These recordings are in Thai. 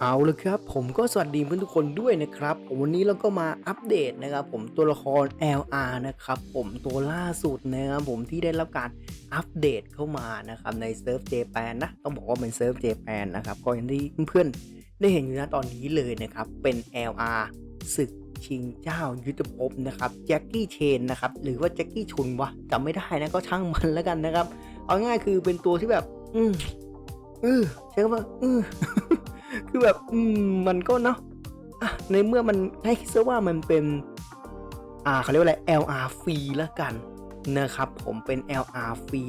เอาลยครับผมก็สวัสดีเพื่อนทุกคนด้วยนะครับวันนี้เราก็มาอัปเดตนะครับผมตัวละคร LR นะครับผมตัวล่าสุดนะครับผมที่ได้รับการอัปเดตเข้ามานะครับในเซิร์ฟเจแปนนะต้องบอกว่าเป็นเซิร์ฟเจแปนนะครับก็อย่างที่เพื่อนๆได้เห็นอยู่นะตอนนี้เลยนะครับเป็น LR ศึกชิงเจ้ายุทธภพนะครับแจ็คกี้เชนนะครับหรือว่าแจ็คกี้ชุนวะจำไม่ได้นะก็ช่างมันแล้วกันนะครับเอาง่ายคือเป็นตัวที่แบบ อืมเออใช้คำว่าเออ คือแบบอืมมันก็เนาะอะในเมื่อมันให้คิดซะว่ามันเป็น อ่าเขาเรียกว่าอะไร LR ฟรีละกันนะครับผมเป็น LR ฟรี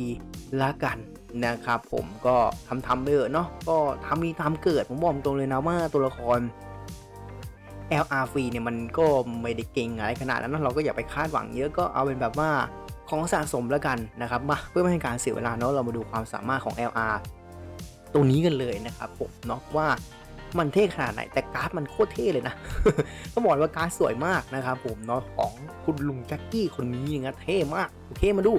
ละกันนะครับผมก็ทำทำไปเถอะเนาะก็ทำมีทำเกิดผมบอกตรงเลยนะว่าตัวละคร LR ฟรีเนี่ยมันก็ไม่ได้เก่งอะไรขนาดนั้นเราก็อย่าไปคาดหวังเยอะก็เอาเป็นแบบว่าของสะสมแล้วกันนะครับมาเพื่อไม่ให้การเสียเวลาเนาะเรามาดูความสามารถของ LR ตรงนี้กันเลยนะครับผมเนาะว่า มันเท่ขนาดไหน แต่การ์ดมันโคตรเท่เลยนะต้องบอกว่าการ์ดสวยมากนะครับผมเนาะของคุณลุงแจ็คกี้คนนี้นะเท่มากโอเคมาดู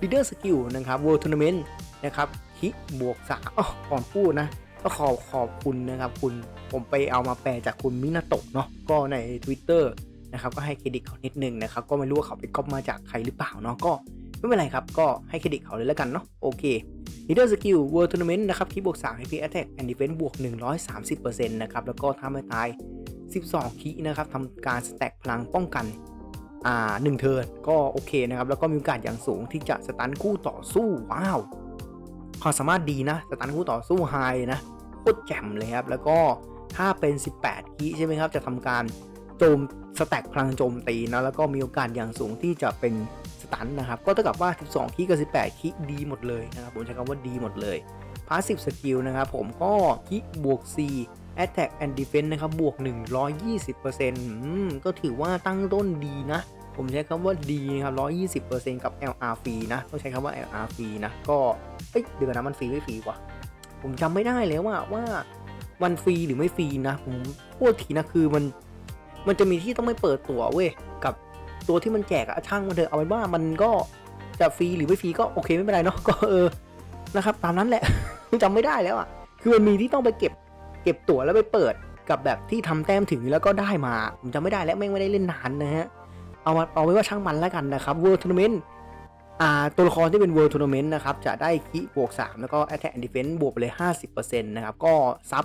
Leader Skill นะครับ World Tournament นะครับคิบวกสามอ๋อก่อนพูดนะก็ขอบขอบคุณนะครับคุณผมไปเอามาแปลจากคุณมินาโตะเนาะก็ใน Twitter นะครับก็ให้เครดิตเขานิดนึงนะครับก็ไม่รู้ว่าเขาไปก๊อปมาจากใครหรือเปล่าเนาะก็ ไม่เป็นไรครับ ก็ให้เครดิตเขาเลยแล้วกันเนาะโอเค Leader Skill World Tournament นะครับคีบวก3 HP Attack and Defense บวก 130%นะครับ แล้วก็ทำให้ตาย 12 คีนะครับทำการสแต็กพลังป้องกัน อ่า1เทิร์นก็โอเคนะครับ แล้วก็มีโอกาสอย่างสูงที่จะสตันคู่ต่อสู้ว้าวความสามารถดีนะสตันคู่ต่อสู้ไฮนะโคตรแจ่มเลยครับ แล้วก็ถ้าเป็น 18 คีใช่ไหมครับ จะทำการโจมสแต็กพลังโจมตีนะแล้วก็มีโอกาสอย่างสูงที่จะเป็น ตันนะครับ ก็เท่ากับว่า 12คีกับ 18คีดีหมดเลยนะครับ ผมใช้คำว่าดีหมดเลยพาสซีฟสกิลนะครับผมก็คีบวก C Attack and Defense นะครับ บวก 120%อืมก็ถือว่าตั้งต้นดีนะ ผมใช้คำว่าดีนะครับ 120%กับ LR ฟรีนะต้องใช้คำว่า LR ฟรีนะ ก็เอ้ยเดี๋ยวนะมันฟรีไม่ฟรีวะผมจำไม่ได้แล้วว่าว่ามันฟรีหรือไม่ฟรีนะ ผมพูดทีนะคือมันมันจะมีที่ต้องไม่เปิดตั๋วเว้ยกับ ตัวที่มันแจกอะช่างมันเถอะเอาเป็นว่ามันก็จะฟรีหรือไม่ฟรีก็โอเคไม่เป็นไรเนาะก็เออนะครับ ตามนั้นแหละจำไม่ได้แล้วอะคือมันมีที่ต้องไปเก็บ เก็บตั๋วแล้วไปเปิดกับแบบที่ทำแต้มถึงแล้วก็ได้มา ผมจำไม่ได้แล้วแม่งไม่ได้เล่นนานนะฮะเอามาเอาไว้ว่าช่างมันแล้วกันนะครับ World Tournament อ่าตัวละครที่เป็น World Tournament นะครับจะได้คีบวก 3 แล้วก็ Attack and Defense บวกไปเลย 50%นะครับก็ซับ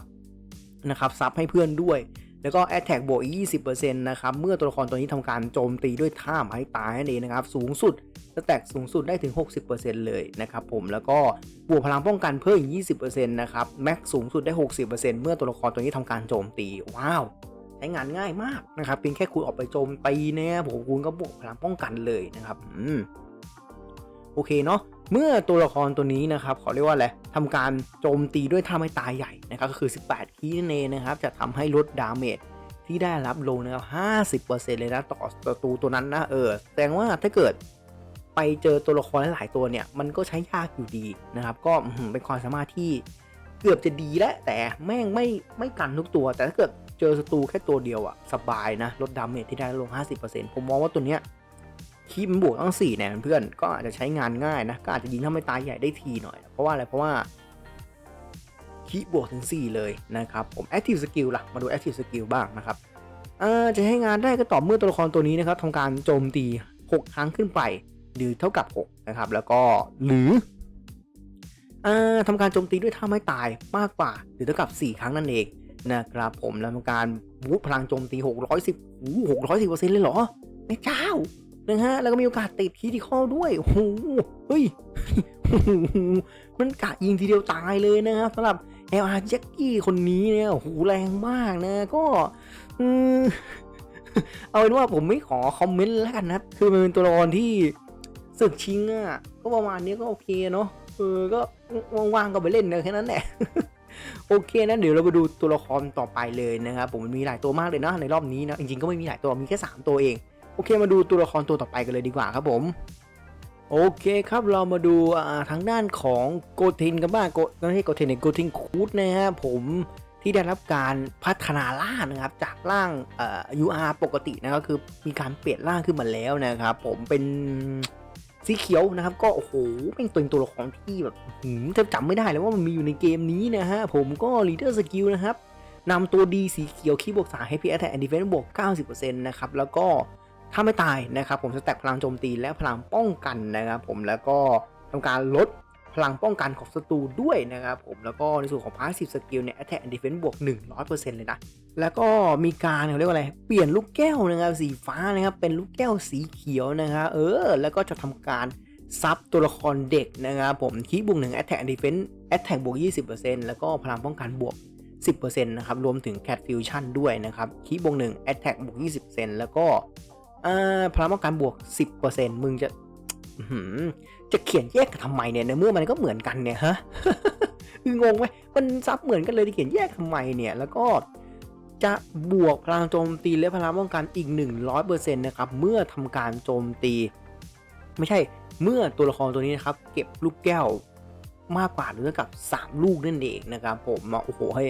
นะครับซับให้เพื่อนด้วย แล้วก็ Attack บวกอีก 20%นะครับ เมื่อตัวละครตัวนี้ทำการโจมตีด้วยท่าไม้ตายนั่นเองนะครับ สูงสุดสแต็กสูงสุดได้ถึง 60%เลยนะครับผม แล้วก็บวกพลังป้องกันเพิ่มอีก 20%นะครับ แม็กสูงสุดได้ 60%เมื่อตัวละครตัวนี้ทำการโจมตี ว้าว ใช้งานง่ายมากนะครับ เพียงแค่คุณออกไปโจมตีเนี่ยผมคุณก็บวกพลังป้องกันเลยนะครับ อืม โอเคเนาะ เมื่อตัวละครตัวนี้นะครับขอเรียกว่าอะไรทำการโจมตีด้วยท่าไม้ตายใหญ่นะครับก็คือ 18 คีนั่นเองนะครับ จะทำให้ลดดาเมจที่ได้รับลงนะครับ50%เลยนะต่อศัตรูตัวนั้นนะเออแสดงว่าถ้าเกิดไปเจอตัวละครหลายตัวเนี่ยมันก็ใช้ยากอยู่ดีนะครับ ก็เป็นความสามารถที่เกือบจะดีแล้วแต่แม่งไม่ไม่กันทุกตัว แต่ถ้าเกิดเจอศัตรูแค่ตัวเดียวอะสบายนะลดดาเมจที่ได้ลง 50%ผมมองว่าตัวเนี้ย คีบมันบวกตั้ง4แนนเพื่อนก็อาจจะใช้งานง่ายนะก็อาจจะยิงทำให้ตายใหญ่ได้ทีหน่อย เพราะว่าอะไรเพราะว่าคีบบวกถึง 4 เลยนะครับผม Active Skill ล่ะ มาดู Active Skill บ้างนะครับจะให้งานได้ก็ต่อเมื่อตัวละครตัวนี้นะครับทำการโจมตี 6 ครั้งขึ้นไป หรือเท่ากับ 6 นะครับ แล้วก็หรืออทำการโจมตีด้วยท่าไม้ตายมากกว่า หรือเท่ากับ 4 ครั้งนั่นเองนะครับผมแล้วทำการบูทพลังโจมตี 610โอ้โห610เปอร์เซ็นต์เลยเหรอแม่เจ้า นะฮะแล้วก็มีโอกาสติดคีที่ข้อด้วยโอ้โหเฮ้ยมันกะยิงทีเดียวตายเลยนะครับสำหรับ LR แจ็คกี้คนนี้เนี่ยโอ้โหแรงมากนะก็อืมเอาเป็นว่าผมไม่ขอคอมเมนต์แล้วกันนะ คือมันเป็นตัวละครที่ศึกชิงอะ ก็ประมาณนี้ก็โอเคเนาะเออก็ว่างๆก็ไปเล่นนะแค่นั้นแหละโอเคนะเดี๋ยวเราไปดูตัวละครต่อไปเลยนะครับผมมันมีหลายตัวมากเลยนะในรอบนี้นะจริงๆก็ไม่มีหลายตัวมีแค่ 3 ตัวเอง โอเคมาดูตัวละครตัวต่อไปกันเลยดีกว่าครับผมโอเคครับเรามาดูทางด้านของโกทินกันบ้างโกไม่ใช่โกทินเนี่ยโกทินคูดนะฮะผมที่ได้รับการพัฒนาร่างนะครับจากร่างเอ่อ UR ปกตินะก็คือมีการเปลี่ยนร่างขึ้นมาแล้วนะครับ ผมเป็นสีเขียวนะครับ ก็โอ้โหเป็นตัวตัวละครที่แบบหืมแทบจำไม่ได้เลยว่ามันมีอยู่ในเกมนี้นะฮะผมก็ leader skill นะครับนำตัวดีสีเขียวคีบวก3 HP Attack and Defense บวก 90%นะครับแล้วก็ ถ้าไม่ตายนะครับผมสแต็กพลังโจมตีและพลังป้องกันนะครับผมแล้วก็ทำการลดพลังป้องกันของศัตรูด้วยนะครับผมแล้วก็ในส่วนของ Passive Skill เนี่ย Attack and Defense บวก 100%เลยนะ แล้วก็มีการเขาเรียกว่าอะไร เปลี่ยนลูกแก้วนะครับสีฟ้านะครับ เป็นลูกแก้วสีเขียวนะครับเออ แล้วก็จะทำการซับตัวละครเด็กนะครับผมคีบวกหนึ่ง Attack and Defense Attack บวก 20%แล้วก็พลังป้องกันบวก 10%นะครับ รวมถึง Cat Fusion ด้วยนะครับคีบวกหนึ่ง Attack บวก 20%แล้วก็ อ่าพลังป้องกันบวก 10%มึงจะจะเขียนแยกกันทำไมเนี่ยในเมื่อมันก็เหมือนกันเนี่ยฮะคืองงไหมมันซับเหมือนกันเลยที่เขียนแยกทำไมเนี่ยแล้วก็จะบวกพลังโจมตีและพลังป้องกันอีก 100%นะครับเมื่อทำการโจมตี ไม่ใช่เมื่อตัวละครตัวนี้นะครับ เก็บลูกแก้วมากกว่าหรือเท่ากับ 3 ลูกนั่นเองนะครับผมโอ้โหเฮ้ย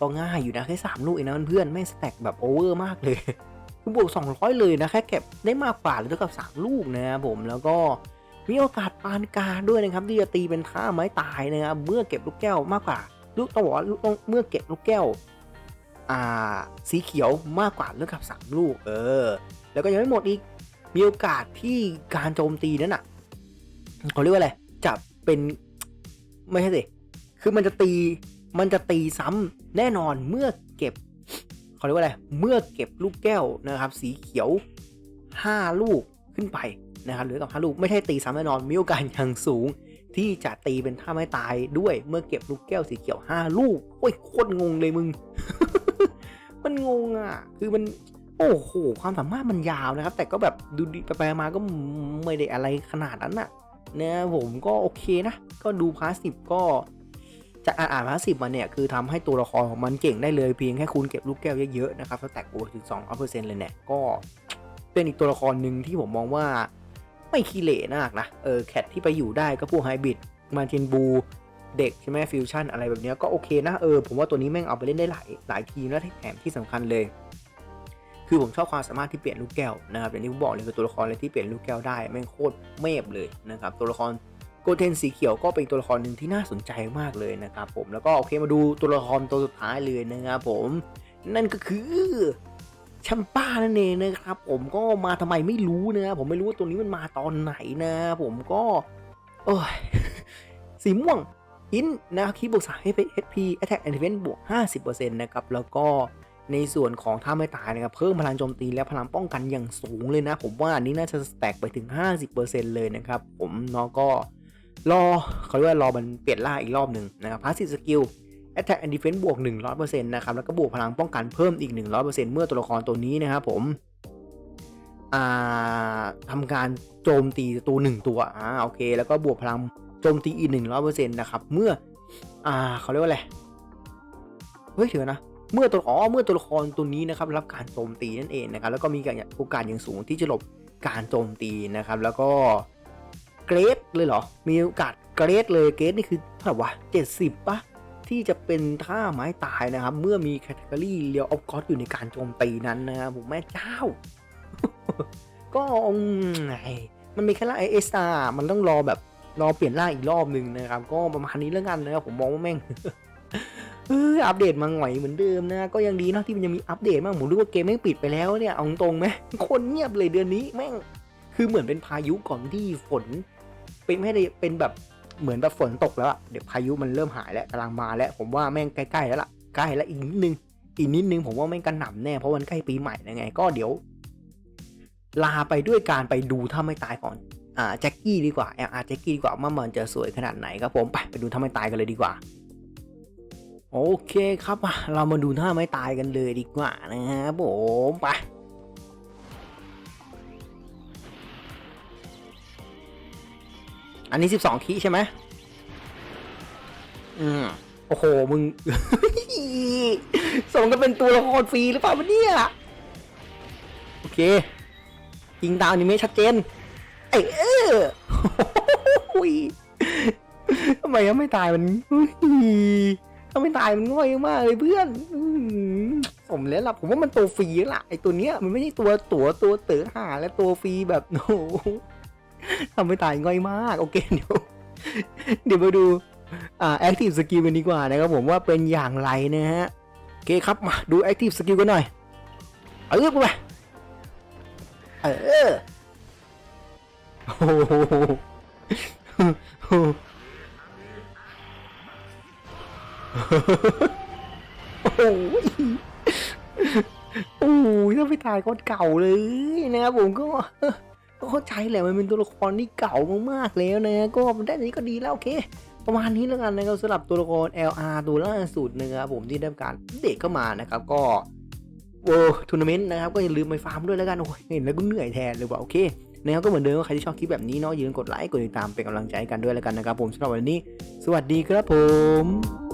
ก็ง่ายอยู่นะแค่3ลูกเองนะเพื่อนไม่งสแต็กแบบโอเวอร์มากเลย คือบวก 200 เลยนะแค่เก็บได้มากกว่าหรือเท่ากับ 3 ลูกนะครับผมแล้วก็มีโอกาสปานกลางด้วยนะครับที่จะตีเป็นท่าไม้ตายนะครับเมื่อเก็บลูกแก้วมากกว่าลูกต้องบอกว่าลูกเมื่อเก็บลูกแก้วอ่าสีเขียวมากกว่าเรื่องกับสามลูกเออ แล้วก็ยังไม่หมดอีกมีโอกาสที่การโจมตีนั้นอะเขาเรียกว่าอะไรจะเป็นไม่ใช่สิคือมันจะตีมันจะตีซ้ำแน่นอนเมื่อเก็บ เขาเรียกว่าอะไร เมื่อเก็บลูกแก้วนะครับ สีเขียว 5 ลูกขึ้นไปนะครับหรือกับ 5 ลูกไม่ใช่ตีซ้ำแน่นอน มีโอกาสอย่างสูง ที่จะตีเป็นท่าไม่ตายด้วยเมื่อเก็บลูกแก้วสีเขียว 5 ลูก โอ้ยโคตรงงเลยมึง มันงงอะ คือมัน โอ้โห ความสามารถมันยาวนะครับ แต่ก็แบบดูดีไปๆมาก็ไม่ได้อะไรขนาดนั้นน่ะเนี่ยผมก็โอเคนะ ก็ดูพาสซีฟก็ จากอ่านอ่านพาสซีฟมาเนี่ยคือทำให้ตัวละครของมันเก่งได้เลยเพียงแค่คุณเก็บลูกแก้วเยอะๆนะครับสแต็กโอถึง2 0เปอร์เซนต์เลยเนี่ยก็เป็นอีกตัวละครหนึ่งที่ผมมองว่าไม่ขี้เหร่มากนะเออแคทที่ไปอยู่ได้ก็พวกไฮบริดมาเทนบูเด็กใช่ไหมฟิวชั่นอะไรแบบนี้ก็โอเคนะเออผมว่าตัวนี้แม่งเอาไปเล่นได้หลายหลายทีมแล้วแถมที่สำคัญเลย คือผมชอบความสามารถที่เปลี่ยนลูกแก้วนะครับอย่างที่ผมบอกเลยคือตัวละครเลยที่เปลี่ยนลูกแก้วได้แม่งโคตรเมฟเลยนะครับตัวละคร โกเทนสีเขียวก็เป็นตัวละครหนึ่งที่น่าสนใจมากเลยนะครับผมแล้วก็โอเคมาดูตัวละครตัวสุดท้ายเลยนะครับผมนั่นก็คือแชมป้านั่นเองนะครับ ผมก็มาทำไมไม่รู้นะครับผมไม่รู้ว่าตัวนี้มันมาตอนไหนนะ ผมก็โอ้ยสีม่วงอินนะครับคีย์บวก3 HP Attack and Defense บวก 50%นะครับแล้วก็ในส่วนของถ้าไม่ตายนะครับเพิ่มพลังโจมตีและพลังป้องกันอย่างสูงเลยนะ ผมว่าอันนี้น่าจะสแต็กไปถึง 50%เลยนะครับ ผมเนาะก็ รอเขาเรียกว่ารอมันเปลี่ยนล่าอีกรอบหนึ่งนะครับ Passive Skill Attack and Defense บวก 100%นะครับแล้วก็บวกพลังป้องกันเพิ่มอีก 100%เมื่อตัวละครตัวนี้นะครับผมทำการโจมตีตัวหนึ่งตัวอ่าโอเค แล้วก็บวกพลังโจมตีอีกหนึ่งร้อยเปอร์เซ็นต์นะครับเมื่ออ่าเขาเรียกว่าอะไรเฮ้ยเดี๋ยวนะเมื่อตัวอ๋อเมื่อตัวละครตัวนี้นะครับรับการโจมตีนั่นเองนะครับแล้วก็มีโอกาสอย่างสูงที่จะหลบการโจมตีนะครับแล้วก็ รดเลยเหรอ มีโอกาสเกรดเลยเกรดนี่คือเท่าไหร่วะเจ็ดสิบปะที่จะเป็นท่าไม้ตายนะครับ เมื่อมีแคตตาล็อเรียวออฟกอสอยู่ในการโจมตีนั้นนะครับผมแม่เจ้า ก็มไงมันมีแค่ละไอเอสตามันต้องรอแบบรอเปลี่ยนร่างอีกรอบหนึ่งนะครับ ก็ประมาณนี้แล้วกันนะครับผมมองว่าแม่งเอออัปเดตมาหน่อยเหมือนเดิมนะ ก็ยังดีนะที่มันยังมีอัปเดตมากผมรู้ว่าเกมแม่งปิดไปแล้วเนี่ยเอาตรงไหมคนเงียบเลยเดือนนี้แม่งคือเหมือนเป็นพายุก่อนที่ฝน ป็นไม่ได้เป็นแบบเหมือนแบบฝนตกแล้วอะเดี๋ยวพายุมันเริ่มหายแล้วกำลังมาแล้วผมว่าแม่งใกล้ๆแล้วล่ะใกล้แล้วอีกนิดนึงอีกนิดนึงผมว่าแม่งกระหน่ำแน่เพราะมันใกล้ปีใหม่แล้วไง ก็เดี๋ยว ลาไปด้วยการไปดูถ้าไม่ตายก่อนอ่าแจ็คกี้ดีกว่าแอาร์แจ็คกี้ดีกว่าว่ามันจะสวยขนาดไหนครับผมไปไปดูท่าไม่ตายกันเลยดีกว่าโอเคครับเรามาดูท่าไม่ตายกันเลยดีกว่านะครับผมไป อันนี้12คีใช่ไหมอืมโอ้โห มึงส่งกันเป็นตัวละครฟรีหรือเปล่าวะเนี่ย โอเค ยิงตามอนิเมะชัดเจน เออหุยทำไมยังไม่ตายมันถ้าไม่ตายมันง่อยมากเลยเพื่อนผมแล้วล่ะผมว่ามันตัวฟรีแล้วล่ะไอตัวเนี้ยมันไม่ใช่ตัวตัวตัวเต๋อหาและตัวฟรีแบบโอ้ ทำไม่ตายง่อยมาก โอเค เดี๋ยว เดี๋ยวมาดูอ่า active skill กันดีกว่านะครับผมว่าเป็นอย่างไรนะฮะ โอเคครับมาดู Active Skill กันหน่อย เออไปเออโอ้โหโอ้โหโอ้ยถ้าไปถ่ายคนเก่าเลยนะครับผมก็ เข้าใจแหละมันเป็นตัวละครที่เก่ามากๆแล้วนะก็ได้นี้ก็ดีแล้วโอเคประมาณนี้แล้วกันนะครับสำหรับตัวละคร LR ตัวล่าสุดนะครับผมที่ได้การเดตเข้ามานะครับก็โอ้ทัวร์นาเมนต์นะครับก็อย่าลืมไปฟาร์มด้วยแล้วกันโอ้ยเห็นแล้วก็เหนื่อยแทนเลยว่ะโอเคนะครับก็เหมือนเดิมว่าใครที่ชอบคลิปแบบนี้เนาะอย่าลืมกดไลค์กดติดตามเป็นกำลังใจให้กันด้วยแล้วกันนะครับผมสำหรับวันนี้ สวัสดีครับผม